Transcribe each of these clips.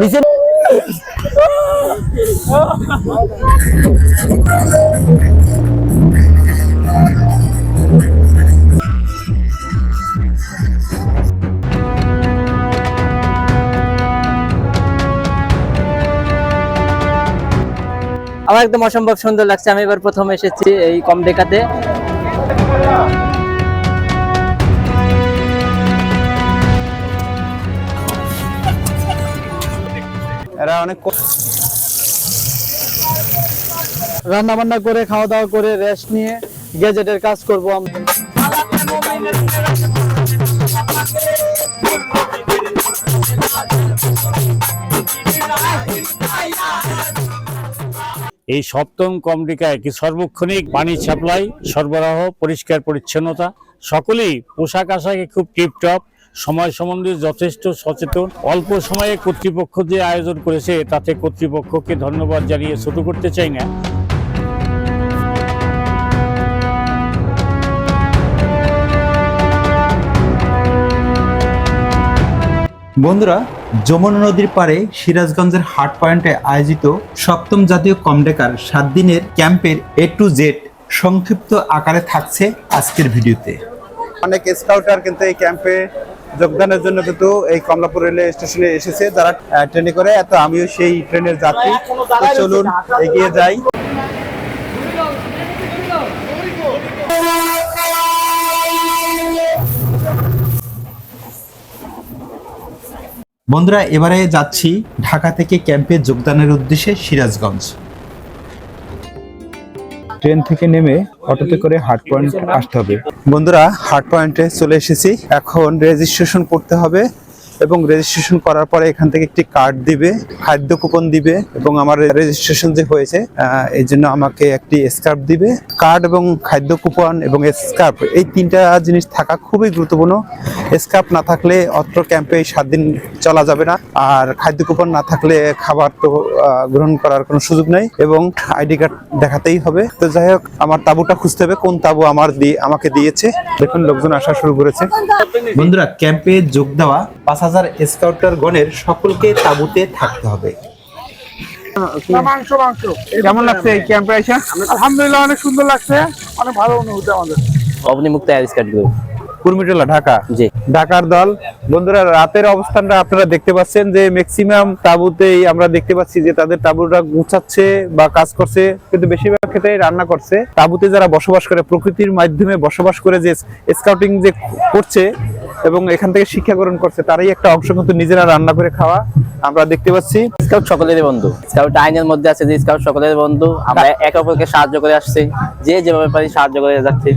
নিচে আমার একদম অসম্ভব সুন্দর লাগছে। আমি এবার প্রথম এসেছি এই কম ডেকাতে অনেক রান্না বান্না করে খাওয়া দাওয়া করে রেস্ট নিয়ে গ্যাজেটের কাজ করব এই সপ্তম কমডিকায় কি সর্বক্ষণিক পানি সাপ্লাই, সরবরাহ, পরিষ্কার পরিচ্ছন্নতা, সকলেই পোশাক আশাকে খুব টিপটপ সময় সম্বন্ধে যথেষ্ট সচেতন। অল্প সময়ে কর্তৃপক্ষ যে আয়োজন করেছে তাতে কর্তৃপক্ষকে ধন্যবাদ জানিয়ে ছোট করতে চাই না। বন্ধুরা যমুনা নদীর পাড়ে সিরাজগঞ্জের হাট পয়েন্টে আয়োজিত সপ্তম জাতীয় কমডেকার সাত দিনের ক্যাম্পের এ টু জেড সংক্ষিপ্ত আকারে থাকছে আজকের ভিডিওতে। অনেক স্কাউটার কিন্তু এই ক্যাম্পে যোগদানের জন্য কিন্তু এই কমলাপুর রেলওয়ে স্টেশনে এসেছে যারা ট্রেনে করে। এত আমিও সেই ট্রেনের যাত্রী। চলুন, এগিয়ে যাই। বন্ধুরা, এবারে যাচ্ছি ঢাকা থেকে ক্যাম্পে যোগদানের উদ্দেশ্যে সিরাজগঞ্জ। ট্রেন থেকে নেমে অটোতে করে হাট পয়েন্ট আসতে হবে। বন্ধুরা হার্ট পয়েন্টে চলে এসেছি। এখন রেজিস্ট্রেশন করতে হবে। এবং রেজিস্ট্রেশন করার পরে এখান থেকে একটি কার্ড দিবে, খাদ্য কুপন দিবে এবং আমার রেজিস্ট্রেশন যে হয়েছে এই জন্য আমাকে একটি স্কার্ফ দিবে। কার্ড এবং খাদ্য কুপন এবং স্কার্ফ এই তিনটা জিনিস থাকা খুবই গুরুত্বপূর্ণ। স্কার্ফ না থাকলে অত্র ক্যাম্পে সাত দিন চলা যাবে না। আর খাদ্য কুপন না থাকলে খাবার তো গ্রহণ করার কোনো সুযোগ নেই এবং আইডি কার্ড দেখাতেই হবে। তো যাই হোক, আমার তাবুটা খুঁজতে হবে, কোন তাবু আমার দিয়ে আমাকে দিয়েছে। দেখুন, লোকজন আসা শুরু করেছে। বন্ধুরা ক্যাম্পে যোগ দেওয়া পাঁচ হাজার স্কাউটার গণের সকলকে তাঁবুতে থাকতে হবে। কেমন লাগছে এই ক্যাম্পে এসে? আলহামদুলিল্লাহ অনেক সুন্দর লাগছে। অনেক ভালো অনুভূতি আমাদের। অবনিমুক্ত অ্যারিস্কাট গ্রুপ কুর্মিটোলা ঢাকা? জি। ঢাকার দল। বন্ধুরা রাতের অবস্থানটা আপনারা দেখতে পাচ্ছেন যে ম্যাক্সিমাম তাঁবুতেই আমরা দেখতে পাচ্ছি যে তাদের তাঁবুটা গুছাচ্ছে বা কাজ করছে। কিন্তু বেশিরভাগ ক্ষেত্রে রান্না করছে। তাঁবুতে যারা বসবাস করে প্রকৃতির মাধ্যমে বসবাস করে যে স্কাউটিং যে করছে এবং এখান থেকে শিক্ষা গ্রহণ করছে, তারই একটা অংশ কিন্তু নিজেরা রান্না করে খাওয়া আমরা দেখতে পাচ্ছি। স্কাউট সকলেরই বন্ধু। স্কাউট আইনের মধ্যে আছে যে স্কাউট সকলের বন্ধু। আমরা একে অপরকে সাহায্য করে আসছি। যে যেভাবে পারি সাহায্য করে যাচ্ছি।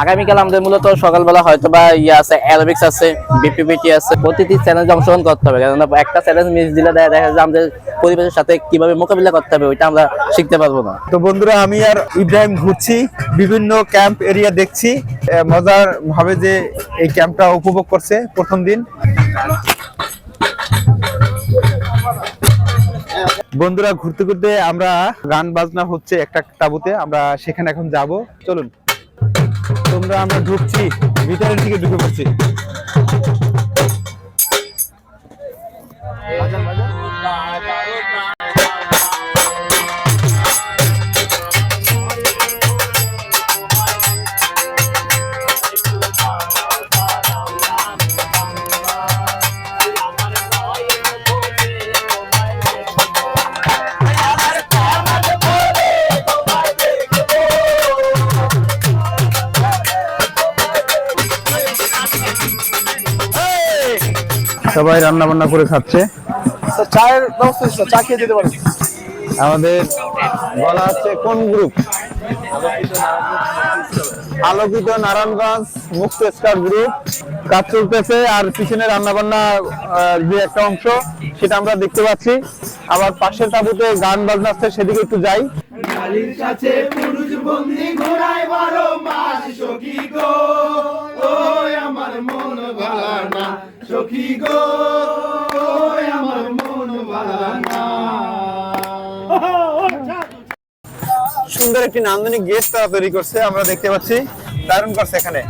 আগামীকাল আমাদের মূলত সকালবেলা হয়তো বা ইয়ে আছে অ্যারোবিক্স আছে বিপিপিটি আছে। প্রতিটি চ্যালেঞ্জ অংশগ্রহণ করতে হবে। কেননা একটা চ্যালেঞ্জ মিস দিলে দেখা যায় আমাদের পরিবেশের সাথে কীভাবে মোকাবিলা করতে হবে, ওইটা আমরা শিখতে পারব না। তো বন্ধুরা, আমি আর ইব্রাহিম ঘুরছি, বিভিন্ন ক্যাম্প এরিয়া দেখছি। মজার ভাবে যে এই ক্যাম্পটা উপভোগ করছে প্রথম দিন। বন্ধুরা, ঘুরতে ঘুরতে আমরা গান বাজনা হচ্ছে একটা তাবুতে, আমরা সেখানে এখন যাব। চলুন। তোমরা, আমরা ঢুকছি, ভিতরের দিকে ঢুকে পড়ছি। সবাই রান্না বান্না করে খাচ্ছে। চায়ের ব্যবস্থা চা খেয়ে যেতে পারেন। আমাদের বলা হচ্ছে কোন গ্রুপ? আলোকিত নারায়ণগঞ্জ মুক্ত স্টার গ্রুপ। কাজ চলতেছে আর পিছনে রান্না বান্না যে একটা অংশ সেটা আমরা দেখতে পাচ্ছি। আবার পাশের তাবুতে গান বাজনা আছে সেদিকে একটু যাই। সুন্দর একটি নান্দনিক গেট তারা তৈরি করছে, আমরা দেখতে পাচ্ছি। দারুণ করছে এখানে।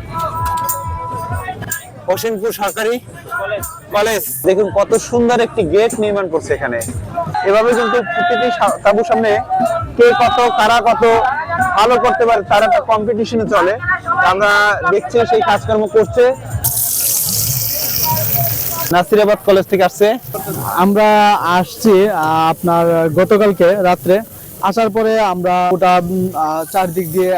অসীমপুর সরকারি কলেজ। দেখুন, কত সুন্দর একটি গেট নির্মাণ করছে এখানে। এভাবে কিন্তু প্রতিটি তাঁবুর সামনে কে কত, কারা কত ভালো করতে পারে, তার একটা কম্পিটিশনে চলে। আমরা দেখছি সেই কাজকর্ম করছে। নাসিরাবাদ কলেজ থেকে আসছে। আমরা আসছি আপনার গতকালকে রাত্রে। আসার পরে আমরা ওটা চারদিক দিয়ে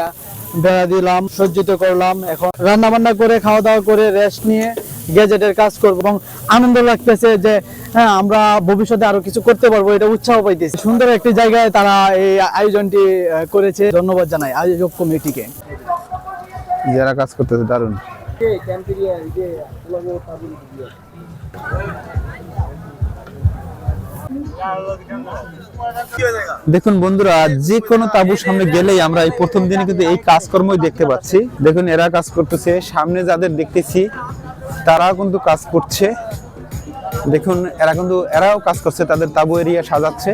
বেড়া দিলাম সজ্জিত করলাম। এখন রান্না বান্না করে খাওয়া দাওয়া করে রেস্ট নিয়ে গ্যাজেটের কাজ করব এবং আনন্দ লাগতেছে যে হ্যাঁ আমরা ভবিষ্যতে আরও কিছু করতে পারব এটা উৎসাহ পাইতেছি। সুন্দর একটি জায়গায় তারা এই আয়োজনটি করেছে। ধন্যবাদ জানাই আয়োজক কমিটিকে। যারা কাজ করতেছে দারুণ। দেখুন বন্ধুরা, যে কোনো তাঁবুর সামনে গেলেই আমরা এই প্রথম দিনে কিন্তু এই কাজকর্মই দেখতে পাচ্ছি। দেখুন, এরা কাজ করতেছে। সামনে যাদের দেখতেছি, তারাও কিন্তু কাজ করছে। দেখুন, এরা কিন্তু, এরাও কাজ করছে, তাদের তাঁবু এরিয়া সাজাচ্ছে।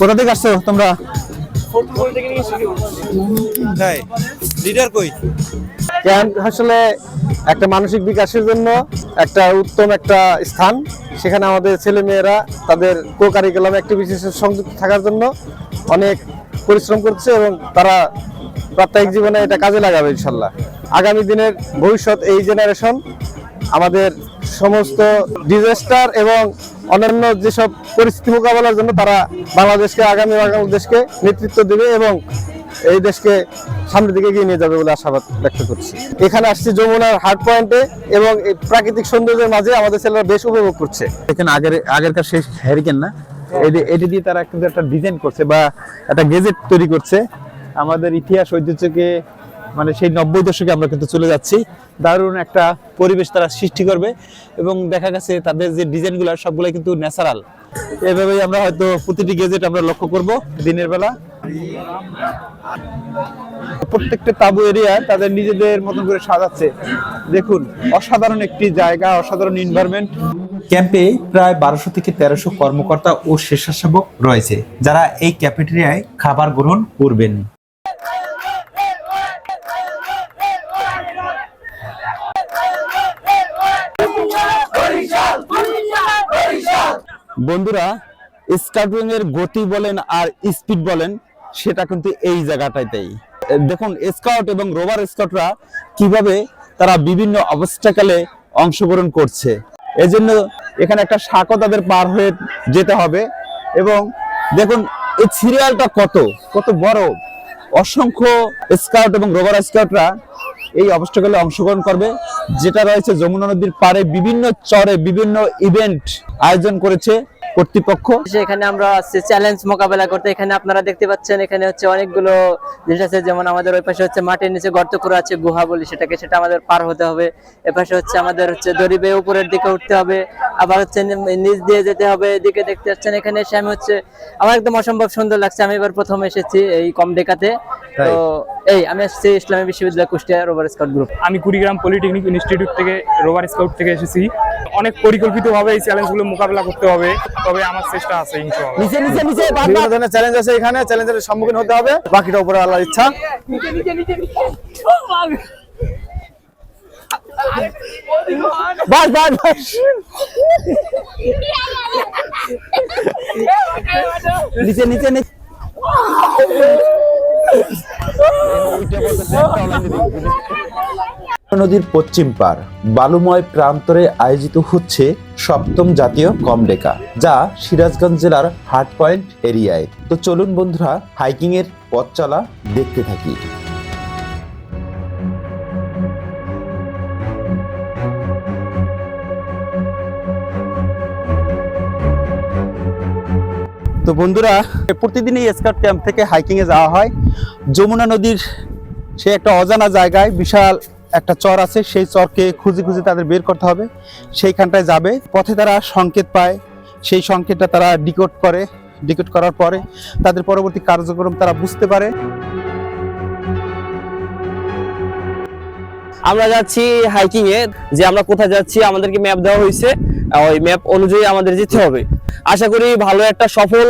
কোথা থেকে আসছো তোমরা? তাই লিডার কই? ক্যাম্প আসলে একটা মানসিক বিকাশের জন্য একটা উত্তম একটা স্থান। সেখানে আমাদের ছেলে মেয়েরা তাদের কো কারিকুলাম অ্যাক্টিভিটিসের সংযুক্ত থাকার জন্য অনেক পরিশ্রম করছে এবং তারা প্রাত্যহিক জীবনে এটা কাজে লাগাবে ইনশাল্লাহ। আগামী দিনের ভবিষ্যৎ এই জেনারেশন আমাদের সমস্ত ডিজাস্টার এবং অন্যান্য যেসব পরিস্থিতি মোকাবেলার জন্য তারা বাংলাদেশকে আগামী বাংলাদেশকে নেতৃত্ব দেবে এবং এই দেশকে সামনের দিকে এগিয়ে নিয়ে যাবে বলে আশাবাদ ব্যক্ত করছি। এখানে আসছি যমুনার হার্ট পয়েন্টে এবং এই প্রাকৃতিক সৌন্দর্যের মাঝে আমাদের ছেলেরা বেশ উপভোগ করছে। এখানে আগের আগেরকার শেষ হ্যারিকেন না? এটি এটি দিয়ে তারা কিন্তু একটা ডিজাইন করছে বা একটা গেজেট তৈরি করছে। আমাদের ইতিহাস ঐতিহ্যকে মানে সেই নব্বই দশকে আমরা কিন্তু চলে যাচ্ছি। দারুণ একটা পরিবেশ তারা সৃষ্টি করবে এবং দেখা গেছে তাদের যে ডিজাইনগুলো সবগুলো কিন্তু ন্যাচারাল। এভাবেই আমরা হয়তো প্রতিটি গেজেট আমরা লক্ষ্য করব দিনের বেলা। প্রত্যেকটা তাবু এরিয়া তাদের নিজেদের মতন করে সাজাচ্ছে। দেখুন, অসাধারণ একটি জায়গা, অসাধারণ এনভায়রনমেন্ট ক্যাম্পে প্রায় বারোশো থেকে তেরোশো কর্মকর্তা ও স্বেচ্ছাসেবক রয়েছে, যারা এই ক্যাফেটেরিয়ায় খাবার গ্রহণ করবেন। বন্ধুরা স্কাউটিং এর গতি বলেন আর স্পিড বলেন, সেটা কিন্তু এই জায়গাটাতেই। দেখুন স্কাউট এবং রোভার স্কাউটরা কীভাবে তারা বিভিন্ন অবস্থাকালে অংশগ্রহণ করছে। এজন্য এখানে একটা শাকও তাদের পার হয়ে যেতে হবে এবং দেখুন, এই সিরিয়ালটা কত? কত বড়? অসংখ্য স্কাউট এবং রোভার স্কাউটরা এই অবস্থাকালে অংশগ্রহণ করবে। যেটা রয়েছে যমুনা নদীর পাড়ে বিভিন্ন চরে বিভিন্ন ইভেন্ট আয়োজন করেছে। কর্তৃপক্ষ। এখানে আমরা আসছি চ্যালেঞ্জ মোকাবেলা করতে। এখানে আপনারা দেখতে পাচ্ছেন এখানে হচ্ছে অনেকগুলো জিনিস আছে। যেমন আমাদের ওই পাশে হচ্ছে মাটির নিচে গর্ত করা আছে গুহা বলি সেটাকে সেটা আমাদের পার হতে হবে। এ পাশে হচ্ছে আমাদের হচ্ছে দড়ি বেয়ে উপরের দিকে উঠতে হবে। আবার হচ্ছে নিচ দিয়ে যেতে হবে এদিকে দেখতে পাচ্ছেন এখানে এসে আমি হচ্ছে আমার একদম অসম্ভব সুন্দর লাগছে। আমি এবার প্রথম এসেছি এই কম ডেকাতে তো এই আমি আসছি ইসলামী বিশ্ববিদ্যালয় কুষ্টিয়া রোভার স্কাউট গ্রুপ। আমি কুড়িগ্রাম পলিটেকনিক ইনস্টিটিউট থেকে রোভার স্কাউট থেকে এসেছি। অনেক পরিকল্পিতভাবে এই চ্যালেঞ্জগুলো মোকাবেলা করতে হবে। তবে আমার চেষ্টা আছে ইনশাআল্লাহ। নিচে নিচে নিচে বিভিন্ন ধরনের চ্যালেঞ্জ আছে এখানে চ্যালেঞ্জের সম্মুখীন হতে হবে বাকিটা উপরে আল্লাহর ইচ্ছা। বাস বাস বাস নিচে নিচে নিচে। নদীর পশ্চিম পার বালুময় প্রান্তরে আয়োজিত হচ্ছে সপ্তম জাতীয় কমডেকা যা সিরাজগঞ্জ জেলার হার্ট পয়েন্ট এরিয়ায়। তো চলুন বন্ধুরা হাইকিং এর পথ চলা দেখতে থাকি। তো বন্ধুরা, প্রতিদিনই স্কাউট ক্যাম্প থেকে হাইকিং এ যাওয়া হয়। যমুনা নদীর সে একটা অজানা জায়গায় বিশাল একটা চর আছে, সেই চরকে খুঁজে খুঁজে তাদের বের করতে হবে। সেইখানটায় যাবে। পথে তারা সংকেত পায়। সেই সংকেতটা তারা ডিকোড করে। ডিকোড করার পরে তাদের পরবর্তী কার্যক্রম তারা বুঝতে পারে। আমরা যাচ্ছি হাইকিং এ। যে আমরা কোথায় যাচ্ছি, আমাদেরকে ম্যাপ দেওয়া হয়েছে। ওই ম্যাপ অনুযায়ী আমাদের যেতে হবে। আশা করি ভালো একটা সফল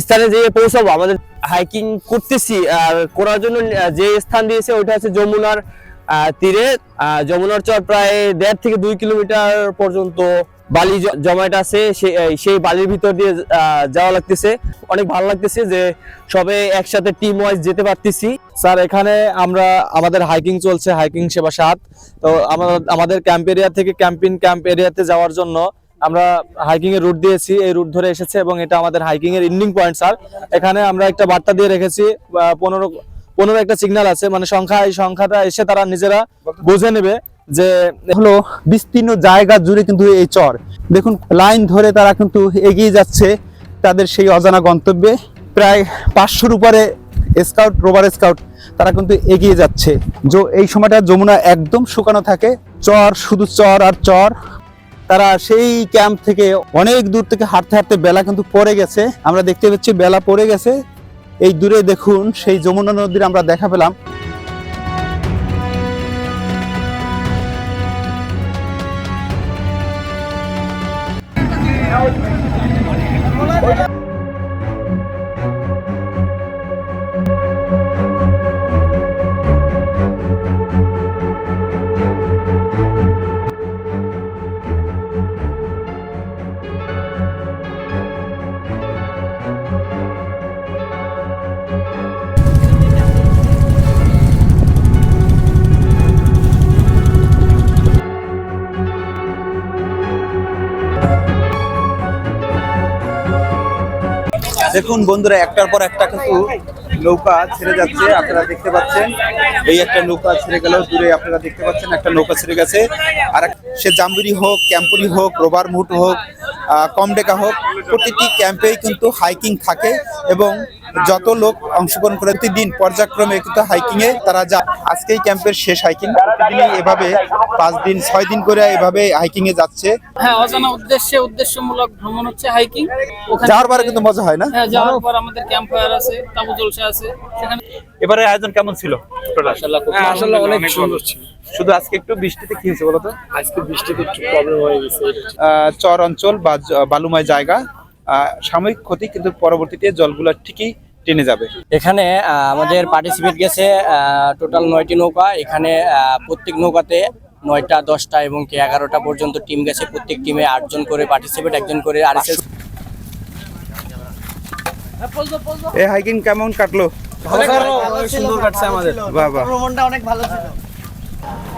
স্থানে যেয়ে পৌঁছাবো। আমাদের হাইকিং করতেছি। আর করার জন্য যে স্থান দিয়েছে, ওইটা হচ্ছে যমুনার তীরে যমুনার চর প্রায় দেড় থেকে দুই কিলোমিটার পর্যন্ত বালি জ- জমায়েত আছে। সেই বালির ভিতর দিয়ে যাওয়া লাগতেছে। অনেক ভালো লাগতেছে যে সবে একসাথে টিম ওয়াইজ যেতে পারতেছি। স্যার, এখানে আমরা, আমাদের হাইকিং চলছে হাইকিং সেবা সাত তো আমাদের আমাদের ক্যাম্প এরিয়া থেকে ক্যাম্পিং ক্যাম্প এরিয়াতে যাওয়ার জন্য আমরা হাইকিং এর রুট দিয়েছি। এই রুট ধরে এসেছে এবং এটা আমাদের হাইকিং এর এন্ডিং পয়েন্ট স্যার। এখানে আমরা একটা বার্তা দিয়ে রেখেছি পনেরো পনেরো একটা সিগন্যাল আছে মানে সংখ্যা এই সংখ্যাটা এসে তারা নিজেরা বুঝে নেবে যে হলো বিস্তীর্ণ জায়গা জুড়ে কিন্তু এই চর। দেখুন লাইন ধরে তারা কিন্তু এগিয়ে যাচ্ছে তাদের সেই অজানা গন্তব্যে। প্রায় পাঁচশোর উপরে স্কাউট রোভার স্কাউট তারা কিন্তু এগিয়ে যাচ্ছে। যে এই সময়টা যমুনা একদম শুকানো থাকে। চর শুধু চর আর চর। তারা সেই ক্যাম্প থেকে অনেক দূর থেকে হাঁটতে হাঁটতে বেলা কিন্তু পড়ে গেছে। আমরা দেখতে পাচ্ছি বেলা পড়ে গেছে। এই দূরে দেখুন সেই যমুনা নদীর আমরা দেখা পেলাম। দেখুন বন্ধুরা, একটার পর একটা কিন্তু নৌকা ছেড়ে যাচ্ছে, আপনারা দেখতে পাচ্ছেন। এই একটা নৌকা ছেড়ে গেল, দূরে আপনারা দেখতে পাচ্ছেন একটা নৌকা ছেড়ে গেছে। আর সে জাম্বুরি হোক, ক্যাম্পুরি হোক, রোবার মুট হোক কমডেকা হোক, প্রতিটি ক্যাম্পেই কিন্তু হাইকিং থাকে এবং যত লোক অংশগ্রহণ করে প্রতিদিন পর্যায়ক্রমে কিন্তু হাইকিং এ তারা যা আজকেই ক্যাম্পের শেষ হাইকিং প্রতিদিনই এভাবে পাঁচ দিন ছয় দিন করে এভাবে হাইকিং এ যাচ্ছে। হ্যাঁ অজানা উদ্দেশ্যে উদ্দেশ্যমূলক ভ্রমণ হচ্ছে হাইকিং ওখানে যাওয়ার পরে কিন্তু মজা হয় না? হ্যাঁ যাওয়ার পর আমাদের ক্যাম্প ফায়ার আছে তাবু জলসা আছে সেখানে এবারে আয়োজন কেমন ছিল? হ্যাঁ আসলে অনেক সুন্দর ছিল। শুধু আজকে একটু বৃষ্টিতে কি হয়েছে বলতো? আজকে বৃষ্টিতে একটু প্রবলেম হয়ে গেছে আহ, চর অঞ্চল বা বালুময় জায়গা। আহ, সাময়িক ক্ষতি কিন্তু পরবর্তীতে জলগুলো ঠিকই টেনে যাবে। এখানে আমাদের পার্টিসিপেট গেছে টোটাল নয়টি নৌকা। এখানে প্রত্যেক নৌকাতে নয়টা দশটা এবং কি এগারোটা পর্যন্ত টিম গেছে। প্রত্যেক টিমে আটজন করে পার্টিসিপেট একজন করে আর এই হাইকিং কেমন কাটলো? সুন্দর কাটছে আমাদের। ভ্রমণটা অনেক ভালো বাহ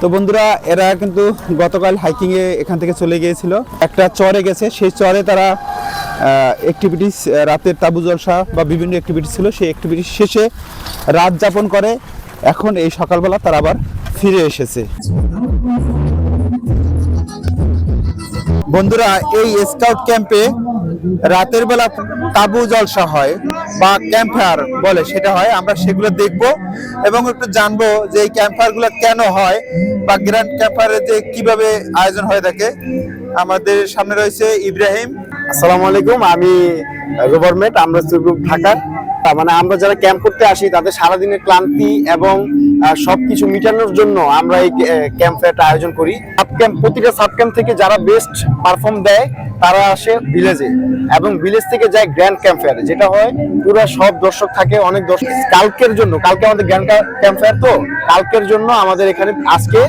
তো বন্ধুরা, এরা কিন্তু গতকাল হাইকিংয়ে এখান থেকে চলে গিয়েছিল। একটা চরে গেছে, সেই চরে তারা অ্যাক্টিভিটিস রাতের তাবু জলসা বা বিভিন্ন অ্যাক্টিভিটিস ছিল, সেই অ্যাক্টিভিটিস শেষে রাত যাপন করে। এখন এই সকালবেলা তারা আবার ফিরে এসেছে। বন্ধুরা, এই স্কাউট ক্যাম্পে রাতের বেলা তাবু জলসা হয় বা ক্যাম্প বলে সেটা হয়, আমরা সেগুলো দেখব এবং একটু জানব যে এই ক্যাম্পগুলো কেন হয় বা গ্র্যান্ড ক্যাম্প ফায়ারের যে কীভাবে আয়োজন হয়ে থাকে। আমাদের সামনে রয়েছে ইব্রাহিম। আসসালামু আলাইকুম, আমি গভর্নমেন্ট, আমরা ঢাকার। তার মানে আমরা যারা ক্যাম্প করতে আসি, তাদের সারাদিনের ক্লান্তি এবং সবকিছু মিটানোর জন্য আমরা এই ক্যাম্প ফেয়ারটা আয়োজন করি। সাব ক্যাম্প প্রতিটা সাব ক্যাম্প থেকে যারা বেস্ট পারফর্ম দেয়, তারা আসে ভিলেজে এবং ভিলেজ থেকে যায় গ্র্যান্ড ক্যাম্প ফেয়ারে যেটা হয় পুরো সব দর্শক থাকে, অনেক দর্শক। কালকের জন্য, কালকে আমাদের গ্র্যান্ড ক্যাম্প ফেয়ার তো, কালকের জন্য আমাদের এখানে আজকে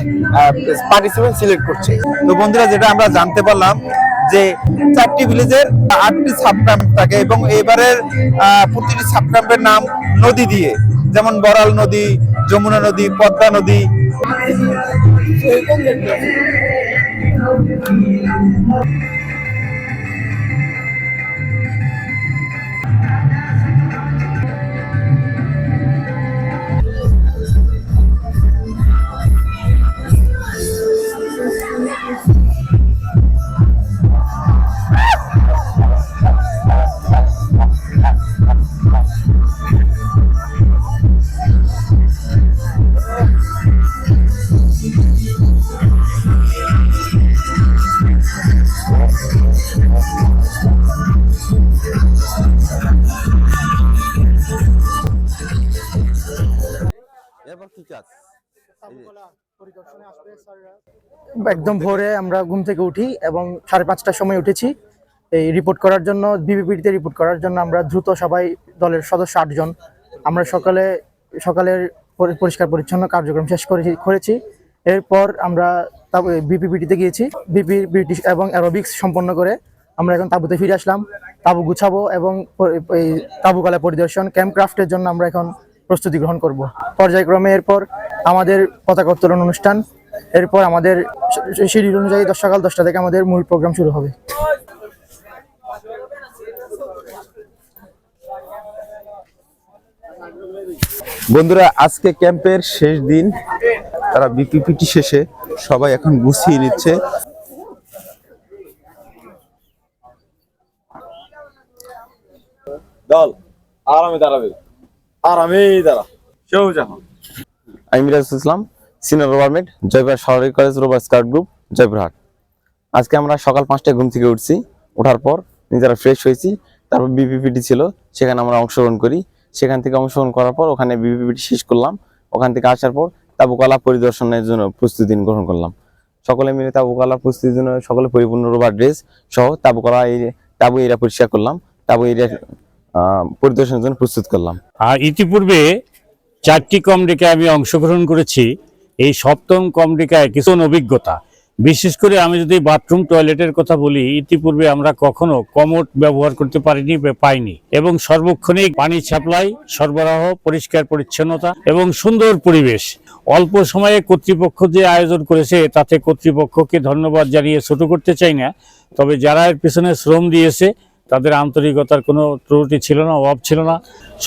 পার্টিসিপেন্ট সিলেক্ট করছে। তো বন্ধুরা, যেটা আমরা জানতে পারলাম যে চারটি ভিলেজের আটটি সাবক্যাম্প থাকে এবং এবারের প্রতিটি সাবক্যাম্পের নাম নদী দিয়ে। যেমন বরাল নদী, যমুনা নদী, পদ্মা নদী। একদম ভোরে আমরা ঘুম থেকে উঠি এবং সাড়ে পাঁচটার সময় উঠেছি। এই রিপোর্ট করার জন্য বিবিপিতে রিপোর্ট করার জন্য আমরা দ্রুত সবাই দলের সদস্য আটজন। আমরা সকালে সকালের পরিষ্কার পরিচ্ছন্ন কার্যক্রম শেষ করেছি করেছি। এরপর আমরা বিপিপিটিতে গিয়েছি। বিপিপিটি এবং অ্যারোবিক্স সম্পন্ন করে আমরা এখন তাঁবুতে ফিরে আসলাম। তাঁবু গুছাবো এবং এই তাঁবুকলা পরিদর্শন ক্যাম্প ক্রাফটের জন্য আমরা এখন প্রস্তুতি গ্রহণ করব। পর্যায়ক্রমে এরপর আমাদের পতাকা উত্তোলন অনুষ্ঠান। এরপর আমাদের শিডিউল অনুযায়ী দশ সকাল দশটা থেকে আমাদের মূল প্রোগ্রাম শুরু হবে। বন্ধুরা আজকে ক্যাম্পের শেষ দিন। তারা বিপিপিটি শেষে সবাই এখন গুছিয়ে নিচ্ছে। দল আরামে দাঁড়াবে। আরামেই দাঁড়া কেউ যখন আমি Miraj Islam. Senior rover mate Joypurhat সরকারি college rover scout group, Joypurhat. আজকে আমরা সকাল পাঁচটায় ঘুম থেকে উঠছি। ওঠার পর নিজেরা ফ্রেশ হয়েছি। তারপর বিপিপিটি ছিল, সেখানে আমরা অংশগ্রহণ করি। সেখান থেকে অংশগ্রহণ করার পর ওখানে বিপিপিটি শেষ করলাম। ওখান থেকে আসার পর তাবুকলা পরিদর্শনের জন্য প্রস্তুতি গ্রহণ করলাম। সকলে মিলে তাবুকলা প্রস্তুতির জন্য সকলে পরিপূর্ণ রোবার ড্রেস সহ তাবুকলা এই তাবু এরিয়া পরিষ্কার করলাম। তাবু এরিয়া পরিদর্শনের জন্য প্রস্তুত করলাম। আর ইতিপূর্বে চারটি কমডিকায় আমি অংশগ্রহণ করেছি। এই সপ্তম কমডিকায় কিছু অভিজ্ঞতা। বিশেষ করে আমি যদি বাথরুম টয়লেটের কথা বলি, ইতিপূর্বে আমরা কখনো কমোট ব্যবহার করতে পারিনি পাইনি। এবং সর্বক্ষণিক পানি সাপ্লাই, সরবরাহ, পরিষ্কার পরিচ্ছন্নতা এবং সুন্দর পরিবেশ। অল্প সময়ে কর্তৃপক্ষ যে আয়োজন করেছে, তাতে কর্তৃপক্ষকে ধন্যবাদ জানিয়ে ছোট করতে চাই না। তবে যারা এর পিছনে শ্রম দিয়েছে, তাদের আন্তরিকতার কোনো ত্রুটি ছিল না, অভাব ছিল না।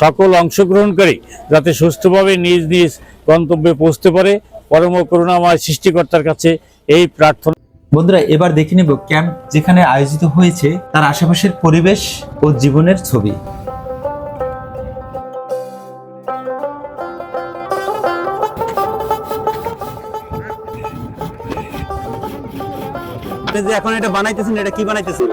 সকল অংশগ্রহণকারী যাতে সুস্থভাবে নিজ নিজ গন্তব্যে পৌঁছতে পারে পরম করুণাময় সৃষ্টিকর্তার কাছে এই প্রার্থনা বন্ধুরা এবার দেখে নেব ক্যাম্প যেখানে আয়োজিত হয়েছে তার আশেপাশের পরিবেশ ও জীবনের ছবি। যে এখন এটা বানাইতেছেন এটা কি বানাইতেছেন?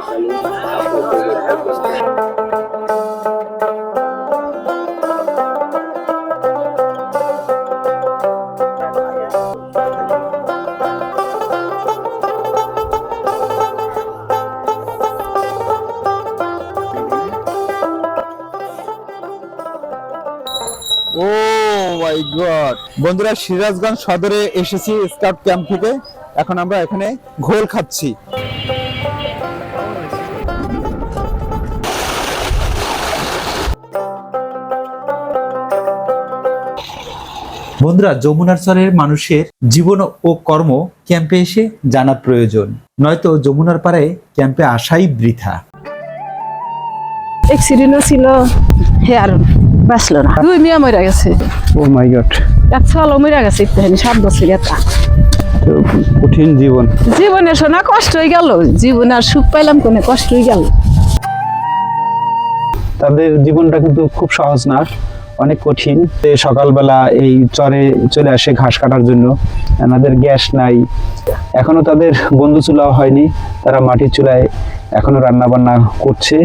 গড বন্ধুরা সিরাজগঞ্জ সদরে এসেছি স্কাউট ক্যাম্প থেকে। এখন আমরা এখানে ঘোল খাচ্ছি। বন্ধুরা যমুনার চরের মানুষের জীবন ও কর্ম ক্যাম্পে এসে জানা প্রয়োজন। নয়তো যমুনার পাড়ে ক্যাম্পে আসাই বৃথা। অ্যাক্সিডেন্টও ছিল। হে বাঁচলো না। দুই মেয়ে মরে গেছে। Oh my god. এক ছেলে মরে গেছে ইত্যাদি সাত বছর এটা। কঠিন জীবন। জীবনে শোনা কষ্ট হয়ে গেল জীবনে আর সুখ পাইলাম কোনে কষ্ট হয়ে গেল। তাদের জীবনটা কিন্তু খুব সহজ না অনেক কঠিন। সকালবেলা এই চরে চলে আসে ঘাস কাটার জন্য এনাদের গ্যাস নাই। এখনও তাদের বন্ধু চুলাও হয়নি তারা মাটির চুলায় এখনও রান্না বান্না করছে।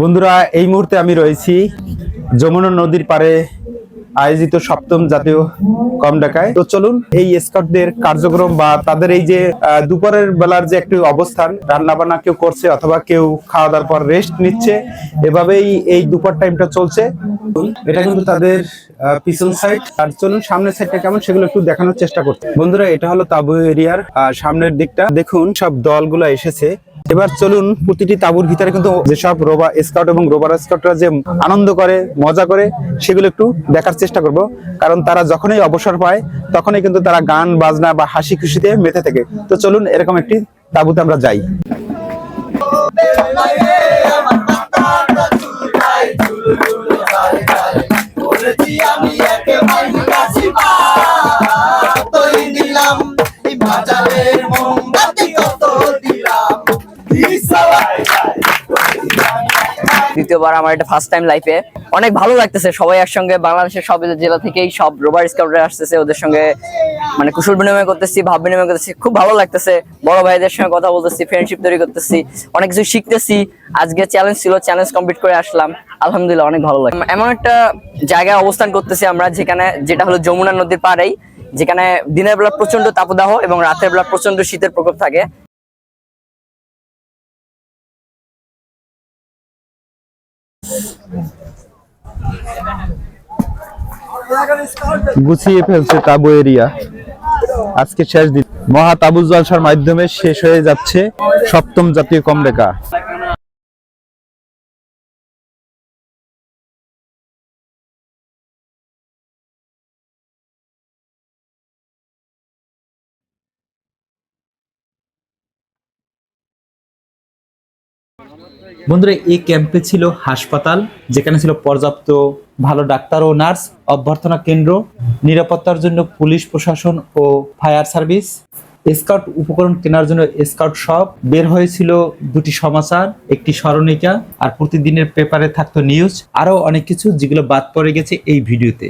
বন্ধুরা এই মুহূর্তে আমি রয়েছি যমুনা নদীর পাড়ে। আয়োজিত সপ্তম জাতীয় কম ডাকায় তো চলুন, এই স্কাউটদের কার্যক্রম বা তাদের এই যে দুপুরের বেলার যে একটি অবস্থান রান্না বান্না কেউ করছে অথবা কেউ খাওয়া দাওয়ার পর রেস্ট নিচ্ছে, এভাবেই এই দুপুর টাইমটা চলছে। এটা কিন্তু তাদের পিছন সাইড আর চলুন, সামনের সাইডটা কেমন সেগুলো একটু দেখানোর চেষ্টা করছে। বন্ধুরা, এটা হলো তাবু এরিয়ার সামনের দিকটা। দেখুন, সব দলগুলো এসেছে। এবার চলুন প্রতিটি তাঁবুর ভিতরে কিন্তু যেসব রোবা স্কাউট এবং রোবার স্কাউটরা যে আনন্দ করে, মজা করে, সেগুলো একটু দেখার চেষ্টা করব। কারণ তারা যখনই অবসর পায়, তখনই কিন্তু তারা গান, বাজনা বা হাসি খুশিতে মেতে থাকে। তো চলুন এরকম একটি তাঁবুতে আমরা যাই। দ্বিতীয়বার আমার এটা ফার্স্ট টাইম লাইফে অনেক ভালো লাগতেছে, সবাই একসঙ্গে, বাংলাদেশের সব জেলা থেকেই সব রোবার স্কাউটরা আসতেছে, ওদের সঙ্গে মানে কুশল বিনিময় করতেছি, ভাব বিনিময় করতেছি, খুব ভালো লাগতেছে। বড় ভাইদের সঙ্গে কথা বলতেছি ফ্রেন্ডশিপ তৈরি করতেছি, অনেক কিছু শিখতেছি। আজকে চ্যালেঞ্জ ছিল চ্যালেঞ্জ কমপ্লিট করে আসলাম। আলহামদুলিল্লাহ, অনেক ভালো লাগে এমন একটা জায়গায় অবস্থান করতেছি আমরা, যেখানে, যেটা হলো যমুনা নদীর পাড়েই, যেখানে দিনের বেলা প্রচণ্ড তাপদাহ এবং রাতের বেলা প্রচণ্ড শীতের প্রকোপ থাকে। গুছিয়ে ফেলছে তাবু এরিয়া। আজকে শেষ দিন। মহা তাবু জলসার মাধ্যমে শেষ হয়ে যাচ্ছে সপ্তম জাতীয় কমরেকা। বন্ধুরা এই ক্যাম্পে ছিল হাসপাতাল যেখানে ছিল পর্যাপ্ত ভালো ডাক্তার ও নার্স অভ্যর্থনা কেন্দ্র নিরাপত্তার জন্য পুলিশ প্রশাসন ও ফায়ার সার্ভিস স্কাউট উপকরণ কেনার জন্য স্কাউট শপ বের হয়েছিল দুটি সমাচার একটি স্মরণিকা আর প্রতিদিনের পেপারে থাকতো নিউজ আরও অনেক কিছু যেগুলো বাদ পড়ে গেছে এই ভিডিওতে।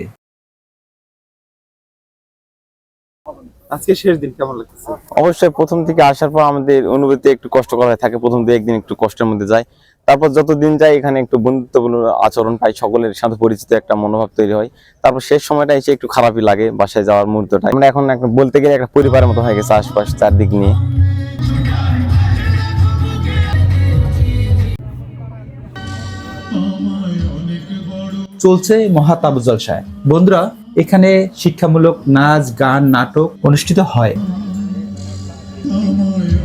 আজকে শেষ দিন কেমন লাগতেছে? অবশ্যই প্রথম থেকে আসার পর আমাদের অনুভূতি একটু কষ্ট করা থাকে প্রথম দু একদিন একটু কষ্টের মধ্যে যায়। তারপর যত দিন যায় এখানে একটু বন্ধুত্বপূর্ণ আচরণ পাই, সকলের সাথে পরিচিত একটা মনোভাব তৈরি হয়। তারপর শেষ সময়টা এসে একটু খারাপই লাগে বাসায় যাওয়ার মুহূর্তটা। আমরা এখন একটা বলতে গেলে একটা পরিবারের মতো হয়ে গেছে আশপাশ চারদিক নিয়ে। চলছে মহাতাব জলসায় বন্ধুরা, এখানে শিক্ষামূলক নাচ, গান, নাটক অনুষ্ঠিত হয়।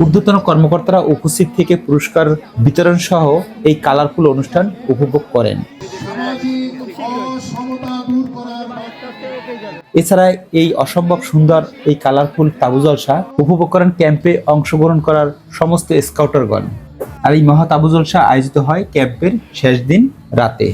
ঊর্ধ্বতন কর্মকর্তারা উপস্থিত থেকে পুরস্কার বিতরণ সহ এই কালারফুল অনুষ্ঠান উপভোগ করেন। এছাড়া এই অসম্ভব সুন্দর এই কালারফুল তাবু জলসা উপভোগ করেন ক্যাম্পে অংশগ্রহণ করার সমস্ত স্কাউটারগণ। আর এই মহা তাবু জলসা আয়োজিত হয় ক্যাম্পের শেষ দিন রাতে।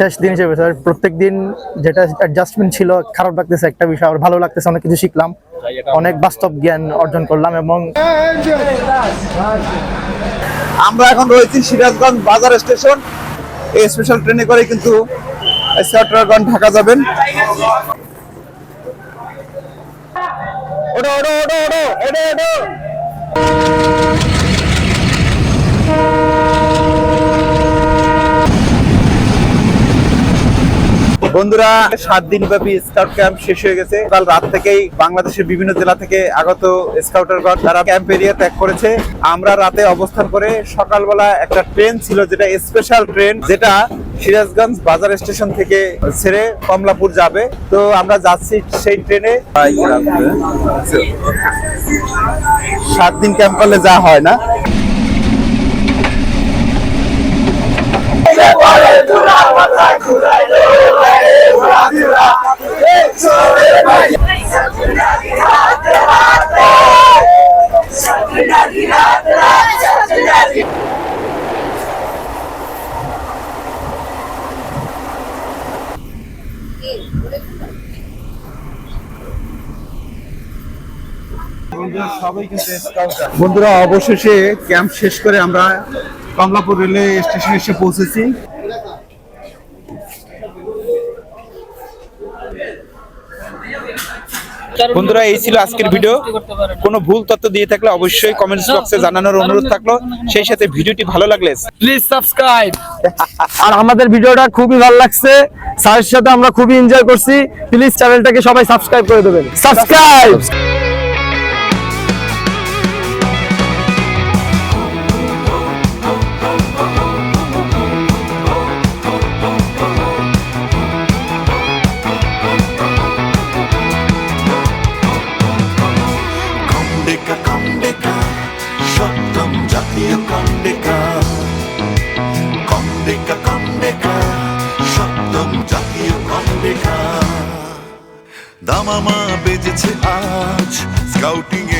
শেষ দিন হিসেবে। স্যার প্রত্যেক দিন যেটা অ্যাডজাস্টমেন্ট ছিল খারাপ লাগতেছে একটা বিষয় আর ভালো লাগতেছে অনেক কিছু শিখলাম। অনেক বাস্তব জ্ঞান অর্জন করলাম এবং আমরা এখন রয়েছি সিরাজগঞ্জ বাজার স্টেশন। এই স্পেশাল ট্রেনে করে কিন্তু স্কাউটারগণ ঢাকা যাবেন। ওটো ওটো ওটো ওটো ওটো ওটো বন্ধুরা, সাত দিন ব্যাপী স্কাউট ক্যাম্প শেষ হয়ে গেছে। কাল রাত থেকেই বাংলাদেশের বিভিন্ন জেলা থেকে আগত স্কাউটারগণ তারা ক্যাম্প এরিয়া ত্যাগ করেছে। আমরা রাতে অবস্থান করে সকালবেলা একটা ট্রেন ছিল, যেটা স্পেশাল ট্রেন যেটা সিরাজগঞ্জ বাজার স্টেশন থেকে ছেড়ে কমলাপুর যাবে। তো আমরা যাচ্ছি সেই ট্রেনে সাত দিন ক্যাম্প করলে যা হয় না। বন্ধুরা অবশেষে ক্যাম্প শেষ করে আমরা কমলাপুর রেলওয়ে স্টেশনে এসে পৌঁছেছি। বন্ধুরা এই ছিল আজকের ভিডিও কোনো ভুল তথ্য দিয়ে থাকলে অবশ্যই কমেন্টস বক্সে জানানোর অনুরোধ থাকল সেই সাথে ভিডিওটি ভালো লাগলে প্লিজ সাবস্ক্রাইব আর আমাদের ভিডিওটা খুবই ভালো লাগছে স্যারের সাথে আমরা খুবই এনজয় করছি প্লিজ চ্যানেলটাকে সবাই সাবস্ক্রাইব করে দেবেন সাবস্ক্রাইব মামা বেজেছে আজ। স্কাউটিং এ